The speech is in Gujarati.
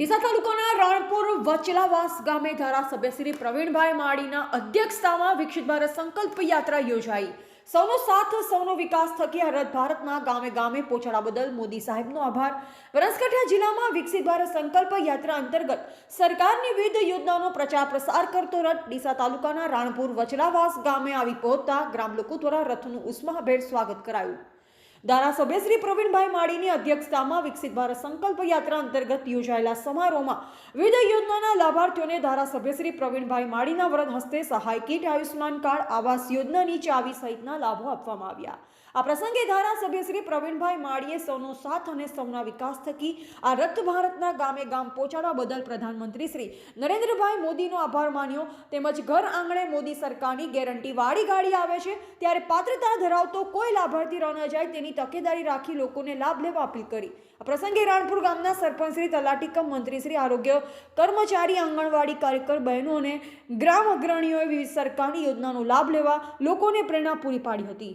ડીસા તાલુકાના રણપુર વચલાવાસ ગામે ધારાસભ્ય શ્રી પ્રવીણભાઈ માળીના અધ્યક્ષતામાં વિકસિત ભારત સંકલ્પ યાત્રા યોજાઈ. સૌનો સાથ, સૌનો વિકાસ થકી હરત ભારતના ગામે ગામે પહોંચાડવા બદલ મોદી સાહેબનો આભાર. બનાસકાંઠા જિલ્લામાં વિકસિત ભારત સંકલ્પ યાત્રા અંતર્ગત સરકારની વિવિધ યોજનાઓનો પ્રચાર પ્રસાર કરતો રથ ડીસા તાલુકાના રાણપુર વચલાવાસ ગામે આવી પહોંચતા ગ્રામ લોકો દ્વારા રથનું ઉષ્માભેર સ્વાગત કરાયું. ધારાસભ્ય શ્રી પ્રવીણભાઈ માળીની અધ્યક્ષતામાં વિકસિત ભારત સંકલ્પ યાત્રા અંતર્ગત યોજાયેલા સમારોહમાં વિવિધ યોજનાના લાભાર્થીઓને ધારાસભ્ય શ્રી પ્રવીણભાઈ માળીના વરદ હસ્તે સહાય કીટ, આયુષ્યમાન કાર્ડ, આવાસ યોજનાની ચાવી સહિતના લાભો આપવામાં આવ્યા. આ પ્રસંગે ધારાસભ્ય શ્રી પ્રવીણભાઈ માળીએ સૌનો સાથ અને સૌના વિકાસ થકી આ રથ ભારતના ગામે ગામ પહોંચાડવા બદલ પ્રધાનમંત્રી શ્રી નરેન્દ્રભાઈ મોદીનો આભાર માન્યો. તેમજ ઘર આંગણે મોદી સરકારની ગેરંટી વાળી ગાડી આવે છે, ત્યારે પાત્રતા ધરાવતો કોઈ લાભાર્થી ન જાય તેની તકેદારી રાખી લોકોને લાભ લેવા અપીલ કરી. આ પ્રસંગે રાણપુર ગામના સરપંચ શ્રી તલાટી કમ મંત્રી શ્રી આરોગ્ય કર્મચારી આંગણવાડી કાર્યકર બહેનો અને ગ્રામ અગ્રણીઓએ વિવિધ સરકારની યોજનાનો લાભ લેવા લોકોને પ્રેરણા પૂરી પાડી હતી.